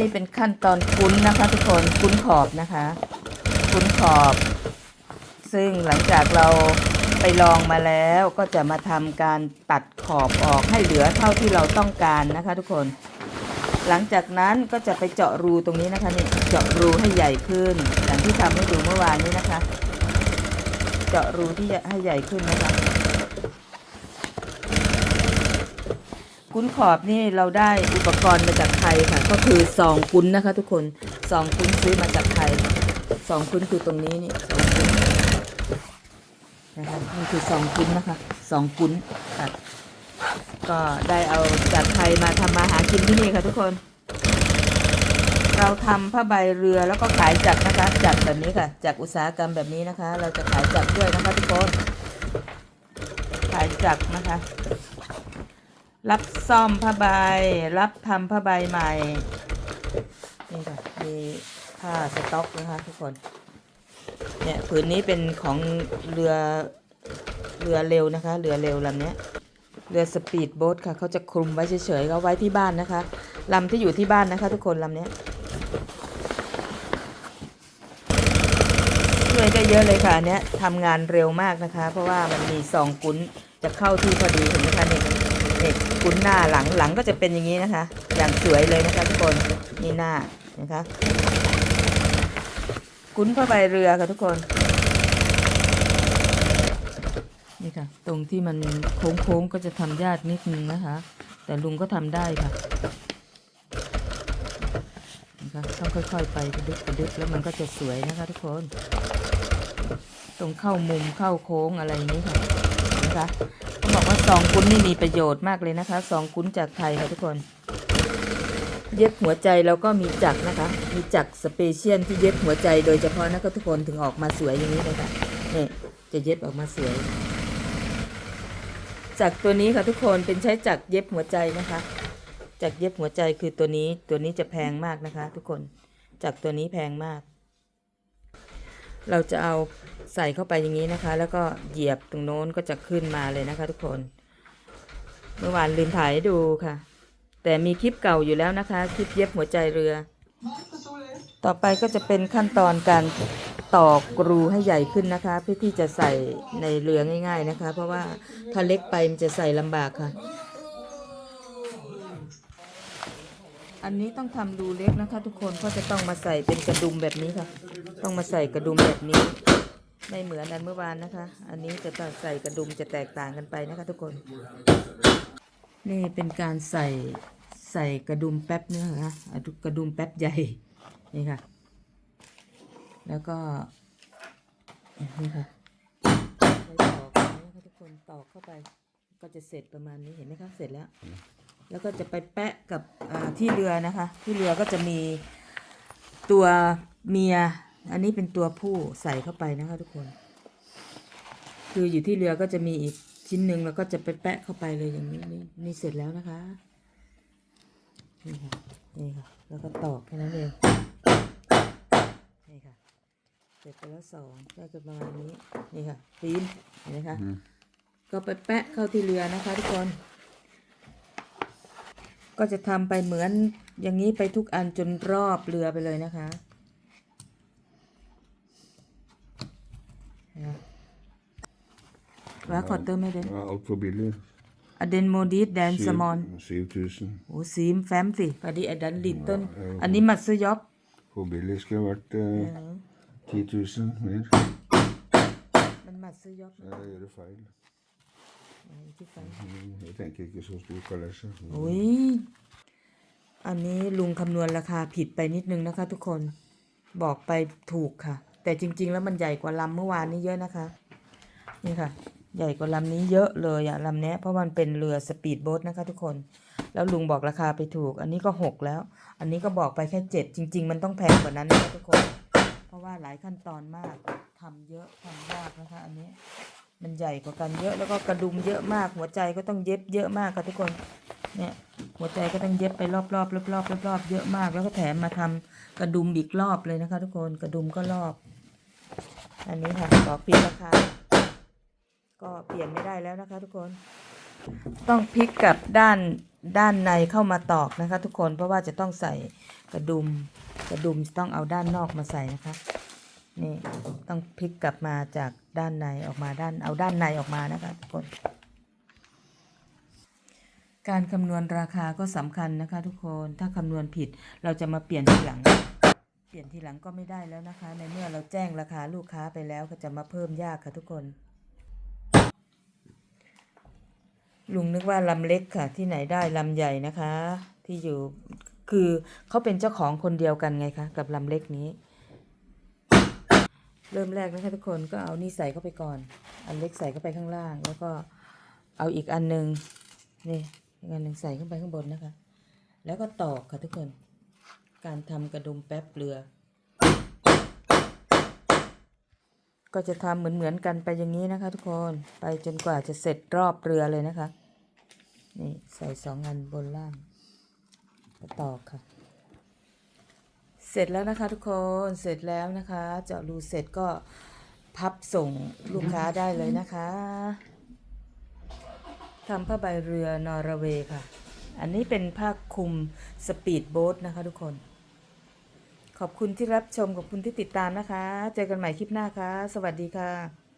นี่เป็นขั้นตอนคุ้นนะคะ ทุกคนคุ้นขอบนะคะ คุ้นขอบ ซึ่งหลังจากเราไปลองมาแล้วก็จะมาทำการตัดขอบออกให้เหลือเท่าที่เราต้องการนะคะ ทุกคน หลังจากนั้นก็จะไปเจาะรูตรงนี้นะคะนี่เจาะรูให้ใหญ่ขึ้นอย่างที่ทำให้ดูเมื่อวานนี้นะคะ เจาะรูที่ให้ใหญ่ขึ้นนะคะ กุ้นขอบนี่เราได้อุปกรณ์มาจากไทยค่ะ ก็คือซองกุ้นนะคะ ทุกคนซองกุ้นซื้อมาจากไทยซองกุ้นคือตรงนี้นี่ซองกุ้นนะคะนี่คือซองกุ้นนะคะซองกุ้นค่ะก็ได้เอาจากไทยมาทำมาหากินที่นี่ค่ะทุกคน เราทำผ้าใบเรือแล้วก็ขายจักรนะคะจักรแบบนี้ค่ะจากอุตสาหกรรมแบบนี้นะคะ เราจะขายจักรด้วยนะคะทุกคน ขายจักรนะคะ รับซ่อมผ้าใบ รับทำผ้าใบใหม่ นี่ค่ะ มีผ้าสต็อกนะคะทุกคน เนี่ยผืนนี้เป็นของเรือเรือเร็วนะคะ เรือเร็วลำเนี้ยเรือสปีดโบ๊ทค่ะ เขาจะคลุมไว้เฉยๆเขาไว้ที่บ้านนะคะลำที่อยู่ที่บ้านนะคะ ทุกคนลำเนี้ยช่วยได้เยอะเลยค่ะเนี้ยทำงานเร็วมากนะคะ เพราะว่ามันมีซองกุ้นจะเข้าที่พอดีเห็นไหมคะเนี่ย นี่ยกุ้นหน้าหลังหลังก็จะเป็นอย่างนี้นะคะ อย่างสวยเลยนะคะทุกคนนี่หน้านะคะกุ้นผ้าใบเรือค่ะทุกคนนี่ค่ะ ตรงที่มันโค้งๆก็จะทำยากนิดนึงนะคะ แต่ลุงก็ทำได้ค่ะนะคะต้องค่อย ๆ ไปกระดึกกระดึกแล้วมันก็จะสวยนะคะ ทุกคน ตรงเข้ามุมเข้าโค้งอะไรอย่างนี้ค่ะนะคะ บอกว่าซองกุ้นนี่มีประโยชน์มากเลยนะคะซองกุ้นจากไทยค่ะทุกคน เย็บหัวใจเราก็มีจักรนะคะ มีจักรสเปเชียลที่เย็บหัวใจโดยเฉพาะนะคะทุกคนถึงออกมาสวยอย่างนี้เลยค่ะนี่จะเย็บออกมาสวยจักรตัวนี้ค่ะทุกคนเป็นใช้จักรเย็บหัวใจนะคะจักรเย็บหัวใจคือตัวนี้ตัวนี้จะแพงมากนะคะ ทุกคนจักรตัวนี้แพงมาก เราจะเอาใส่เข้าไปอย่างนี้นะคะ แล้วก็เหยียบตรงโน้นก็จะขึ้นมาเลยนะคะ ทุกคน เมื่อวานลืมถ่ายให้ดูค่ะ แต่มีคลิปเก่าอยู่แล้วนะคะ คลิปเย็บหัวใจเรือ ต่อไปก็จะเป็นขั้นตอนการตอกรูให้ใหญ่ขึ้นนะคะ เพื่อที่จะใส่ในเรือง่าย ๆนะคะ เพราะว่าถ้าเล็กไปมันจะใส่ลำบากค่ะ อันนี้ต้องทำรูเล็กนะคะ ทุกคนเพราะจะต้องมาใส่เป็นกระดุมแบบนี้ค่ะ ต้องมาใส่กระดุมแบบนี้ ไม่เหมือนอันเมื่อวานนะคะ อันนี้จะต้องใส่กระดุมจะแตกต่างกันไปนะคะ ทุกคน นี่เป็นการใส่ใส่กระดุมแป๊บเนี่ยค่ะอะกระดุมแป๊บใหญ่นี่ค่ะ แล้วก็นี่ค่ะใช้ตอกแบบนี้นะคะทุกคนตอกเข้าไปก็จะเสร็จประมาณนี้เห็นไหมคะเสร็จแล้ว แล้วก็จะไปแปะกับอ่าที่เรือนะคะ ที่เรือก็จะมีตัวเมีย อันนี้เป็นตัวผู้ใส่เข้าไปนะคะทุกคน คืออยู่ที่เรือก็จะมีอีกชิ้นหนึ่งแล้วก็จะไปแปะเข้าไปเลยอย่างนี้นี่นี่เสร็จแล้วนะคะนี่ค่ะนี่ค่ะ แล้วก็ตอกแค่นั้นเองนี่ค่ะ เสร็จไปแล้วสองก็จะประมาณนี้นี่ค่ะฟิล์มเห็นไหมคะก็ไปแปะเข้าที่เรือนะคะทุกคน ก็จะทำไปเหมือนอย่างนี้ไปทุกอันจนรอบเรือไปเลยนะคะนะว่าขอเติมไม่เด่น Ja, alt for billig. อเดนโมดิสแดนสมอน Syv- 7000. โอ้ซีมแฟมสิพอดีอดันลิตเติ้ลอันนี้มัตสึยอบ For billig skulle vært eh, 10 000 mer. มันมัตสึยอบ Ja, jeg gjør feil. ที่ไฟ Mm, Jeg tenker ikke så stor kalesje. โอ้ยอันนี้ลุงคำนวณราคาผิดไปนิดนึงนะคะ ทุกคนบอกไปถูกค่ะ แต่จริง ๆ แล้วมันใหญ่กว่าลำเมื่อวานนี้เยอะนะคะ นี่ค่ะ ใหญ่กว่าลำนี้เยอะเลยอะลำเนี้ยเพราะมันเป็นเรือสปีดโบ๊ทนะคะ ทุกคน แล้วลุงบอกราคาไปถูก อันนี้ก็หกแล้ว อันนี้ก็บอกไปแค่เจ็ดจริง ๆ มันต้องแพงกว่านั้นนะคะทุกคน เพราะว่าหลายขั้นตอนมากทำเยอะทำยากนะคะ อันนี้ มันใหญ่กว่ากันเยอะแล้วก็กระดุมเยอะมาก หัวใจก็ต้องเย็บเยอะมากค่ะทุกคนเนี่ยหัวใจก็ต้องเย็บไปรอบๆรอบๆรอบๆรอบๆเยอะมาก แล้วก็แถมมาทำกระดุมอีกรอบเลยนะคะ ทุกคนกระดุมก็รอบ อันนี้ค่ะบอกผิดราคาก็เปลี่ยนไม่ได้แล้วนะคะ ทุกคน ต้องพลิกกลับด้านด้านในเข้ามาตอกนะคะ ทุกคนเพราะว่าจะต้องใส่กระดุมกระดุมต้องเอาด้านนอกมาใส่นะคะนี่ต้องพลิกกลับมาจาก ด้านในออกมาด้านเอาด้านในออกมานะคะทุกคน การคำนวณราคาก็สำคัญนะคะ ทุกคนถ้าคำนวณผิดเราจะมาเปลี่ยนทีหลัง เปลี่ยนทีหลังก็ไม่ได้แล้วนะคะ ในเมื่อเราแจ้งราคาลูกค้าไปแล้วก็จะมาเพิ่มยากค่ะทุกคนลุงนึกว่าลำเล็กค่ะ ที่ไหนได้ลำใหญ่นะคะ ที่อยู่คือเขาเป็นเจ้าของคนเดียวกันไงคะ กับลำเล็กนี้ เริ่มแรกนะคะทุกคนก็เอานี่ใส่เข้าไปก่อน อันเล็กใส่เข้าไปข้างล่าง แล้วก็เอาอีกอันหนึ่งนี่อีกอันหนึ่งใส่ขึ้นไปข้างบนนะคะ แล้วก็ตอกค่ะทุกคน การทำกระดุมแป๊บเรือ ก็จะทำเหมือนเหมือนกันไปอย่างนี้นะคะ ทุกคนไปจนกว่าจะเสร็จรอบเรือเลยนะคะ นี่ใส่สองอันบนล่างตอกค่ะ เสร็จแล้วนะคะทุกคนเสร็จแล้วนะคะ เจาะรูเสร็จก็พับส่งลูกค้าได้เลยนะคะทำผ้าใบเรือนอร์เวย์ค่ะ อันนี้เป็นผ้าคลุมสปีดโบ๊ทนะคะทุกคน ขอบคุณที่รับชมขอบคุณที่ติดตามนะคะ เจอกันใหม่คลิปหน้าค่ะ สวัสดีค่ะ